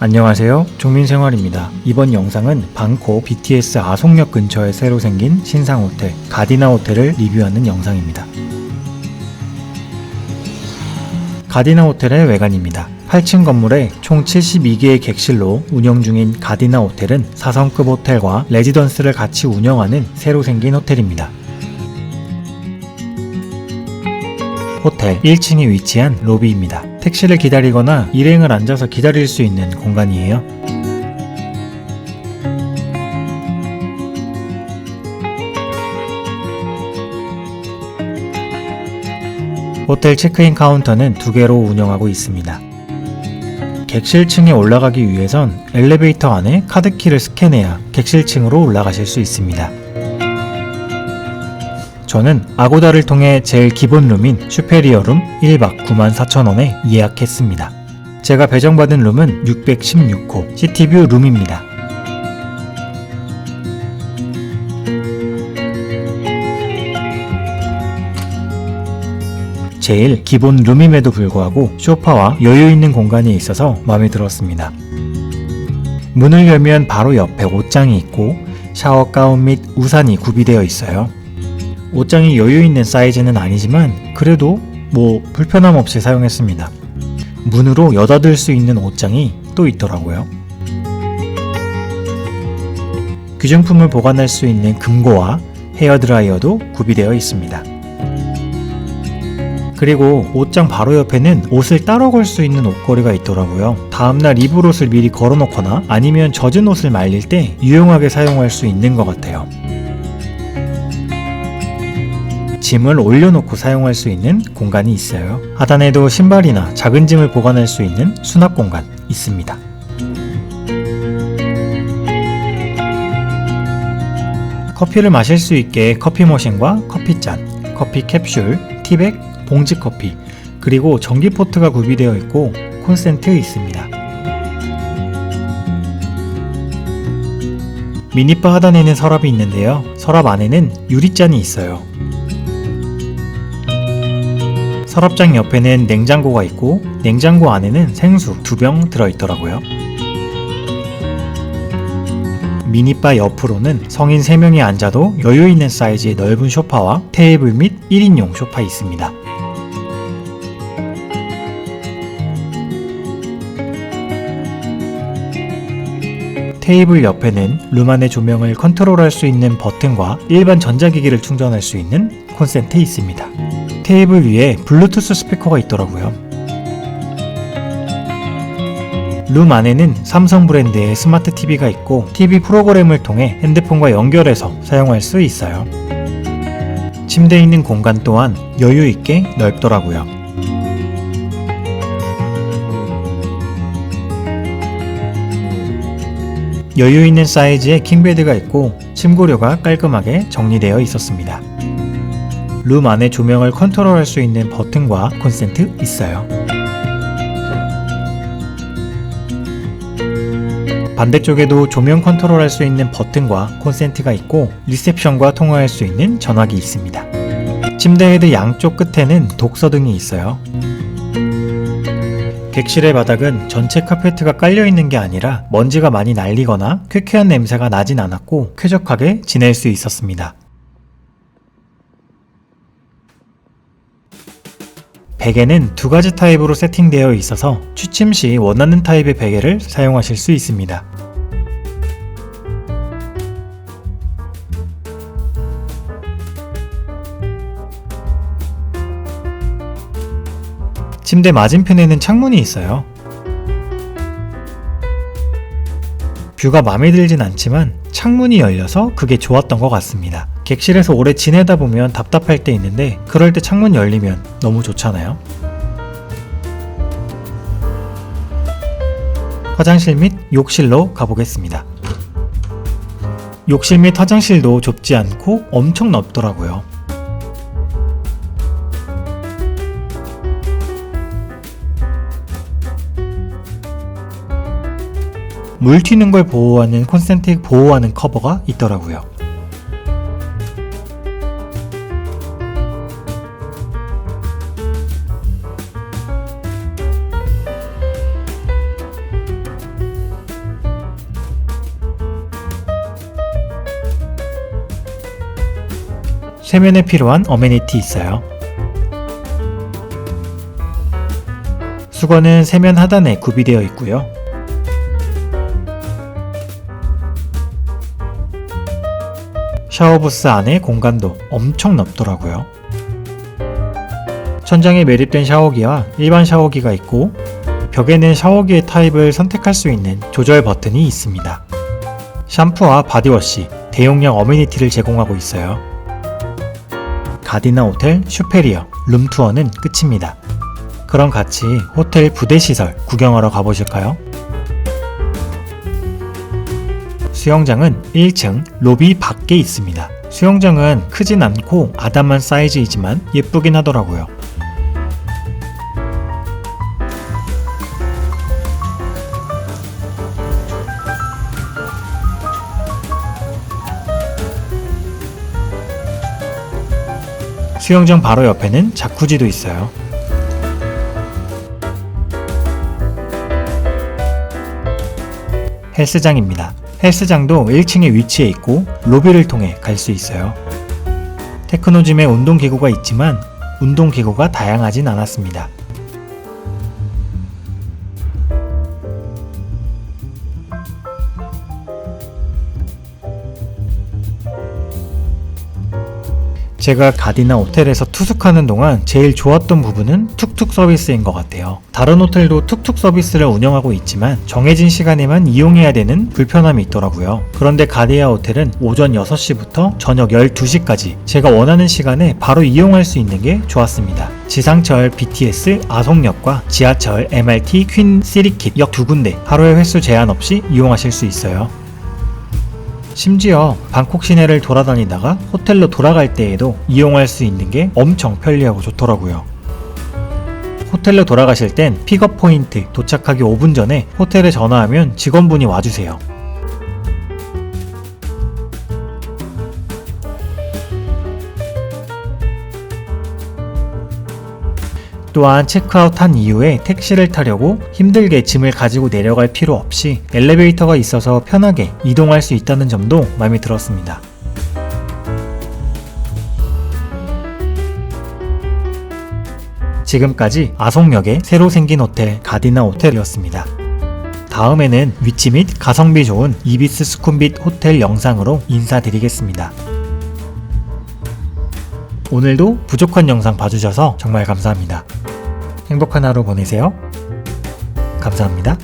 안녕하세요. 종민생활입니다. 이번 영상은 방콕 BTS 아송역 근처에 새로 생긴 신상 호텔 가디나 호텔을 리뷰하는 영상입니다. 가디나 호텔의 외관입니다. 8층 건물에 총 72개의 객실로 운영 중인 가디나 호텔은 4성급 호텔과 레지던스를 같이 운영하는 새로 생긴 호텔입니다. 호텔 1층에 위치한 로비입니다. 택시를 기다리거나 일행을 앉아서 기다릴 수 있는 공간이에요. 호텔 체크인 카운터는 두 개로 운영하고 있습니다. 객실층에 올라가기 위해선 엘리베이터 안에 카드키를 스캔해야 객실층으로 올라가실 수 있습니다. 저는 아고다를 통해 제일 기본 룸인 슈페리어 룸 1박 94,000원에 예약했습니다. 제가 배정받은 룸은 616호 시티뷰 룸입니다. 제일 기본 룸임에도 불구하고 소파와 여유 있는 공간이 있어서 마음에 들었습니다. 문을 열면 바로 옆에 옷장이 있고 샤워 가운 및 우산이 구비되어 있어요. 옷장이 여유 있는 사이즈는 아니지만 그래도 뭐 불편함 없이 사용했습니다. 문으로 여닫을 수 있는 옷장이 또 있더라고요. 귀중품을 보관할 수 있는 금고와 헤어드라이어도 구비되어 있습니다. 그리고 옷장 바로 옆에는 옷을 따로 걸 수 있는 옷걸이가 있더라고요. 다음날 입을 옷을 미리 걸어놓거나 아니면 젖은 옷을 말릴 때 유용하게 사용할 수 있는 것 같아요. 짐을 올려놓고 사용할 수 있는 공간이 있어요. 하단에도 신발이나 작은 짐을 보관할 수 있는 수납 공간 있습니다. 커피를 마실 수 있게 커피 머신과 커피잔, 커피 캡슐, 티백, 봉지 커피, 그리고 전기 포트가 구비되어 있고 콘센트 있습니다. 미니바 하단에는 서랍이 있는데요. 서랍 안에는 유리잔이 있어요. 서랍장 옆에는 냉장고가 있고 냉장고 안에는 생수 두 병 들어있더라고요. 미니바 옆으로는 성인 3명이 앉아도 여유 있는 사이즈의 넓은 소파와 테이블 및 1인용 소파 있습니다. 테이블 옆에는 룸 안의 조명을 컨트롤할 수 있는 버튼과 일반 전자기기를 충전할 수 있는 콘센트 있습니다. 테이블 위에 블루투스 스피커가 있더라고요. 룸 안에는 삼성 브랜드의 스마트 TV가 있고 TV 프로그램을 통해 핸드폰과 연결해서 사용할 수 있어요. 침대에 있는 공간 또한 여유 있게 넓더라고요. 여유 있는 사이즈의 킹베드가 있고 침구류가 깔끔하게 정리되어 있었습니다. 룸 안에 조명을 컨트롤할 수 있는 버튼과 콘센트 있어요. 반대쪽에도 조명 컨트롤할 수 있는 버튼과 콘센트가 있고 리셉션과 통화할 수 있는 전화기 있습니다. 침대 헤드 양쪽 끝에는 독서 등이 있어요. 객실의 바닥은 전체 카페트가 깔려 있는 게 아니라 먼지가 많이 날리거나 쾌쾌한 냄새가 나진 않았고 쾌적하게 지낼 수 있었습니다. 베개는 두 가지 타입으로 세팅되어 있어서 취침 시 원하는 타입의 베개를 사용하실 수 있습니다. 침대 맞은편에는 창문이 있어요. 뷰가 마음에 들진 않지만 창문이 열려서 그게 좋았던 것 같습니다. 객실에서 오래 지내다 보면 답답할 때 있는데 그럴 때 창문 열리면 너무 좋잖아요. 화장실 및 욕실로 가보겠습니다. 욕실 및 화장실도 좁지 않고 엄청 넓더라고요. 물 튀는 걸 보호하는 콘센트 보호하는 커버가 있더라고요. 세면에 필요한 어메니티 있어요. 수건은 세면 하단에 구비되어 있고요. 샤워부스 안에 공간도 엄청 넓더라고요. 천장에 매립된 샤워기와 일반 샤워기가 있고 벽에는 샤워기의 타입을 선택할 수 있는 조절 버튼이 있습니다. 샴푸와 바디워시, 대용량 어메니티를 제공하고 있어요. 가디나 호텔 슈페리어 룸투어는 끝입니다. 그럼 같이 호텔 부대 시설 구경하러 가보실까요? 수영장은 1층 로비 밖에 있습니다. 수영장은 크진 않고 아담한 사이즈이지만 예쁘긴 하더라고요. 수영장 바로 옆에는 자쿠지도 있어요. 헬스장입니다. 헬스장도 1층에 위치해 있고 로비를 통해 갈 수 있어요. 테크노짐에 운동기구가 있지만 운동기구가 다양하진 않았습니다. 제가 가디나 호텔에서 투숙하는 동안 제일 좋았던 부분은 툭툭 서비스인 것 같아요. 다른 호텔도 툭툭 서비스를 운영하고 있지만 정해진 시간에만 이용해야 되는 불편함이 있더라고요. 그런데 가디아 호텔은 오전 6시부터 저녁 12시까지 제가 원하는 시간에 바로 이용할 수 있는 게 좋았습니다. 지상철 BTS 아송역과 지하철 MRT 퀸 시리킷 역 두 군데 하루에 횟수 제한 없이 이용하실 수 있어요. 심지어 방콕 시내를 돌아다니다가 호텔로 돌아갈 때에도 이용할 수 있는 게 엄청 편리하고 좋더라고요. 호텔로 돌아가실 땐 픽업 포인트 도착하기 5분 전에 호텔에 전화하면 직원분이 와주세요. 또한 체크아웃한 이후에 택시를 타려고 힘들게 짐을 가지고 내려갈 필요 없이 엘리베이터가 있어서 편하게 이동할 수 있다는 점도 마음에 들었습니다. 지금까지 아송역에 새로 생긴 호텔 가디나 호텔이었습니다. 다음에는 위치 및 가성비 좋은 이비스 스쿰빗 호텔 영상으로 인사드리겠습니다. 오늘도 부족한 영상 봐주셔서 정말 감사합니다. 행복한 하루 보내세요. 감사합니다.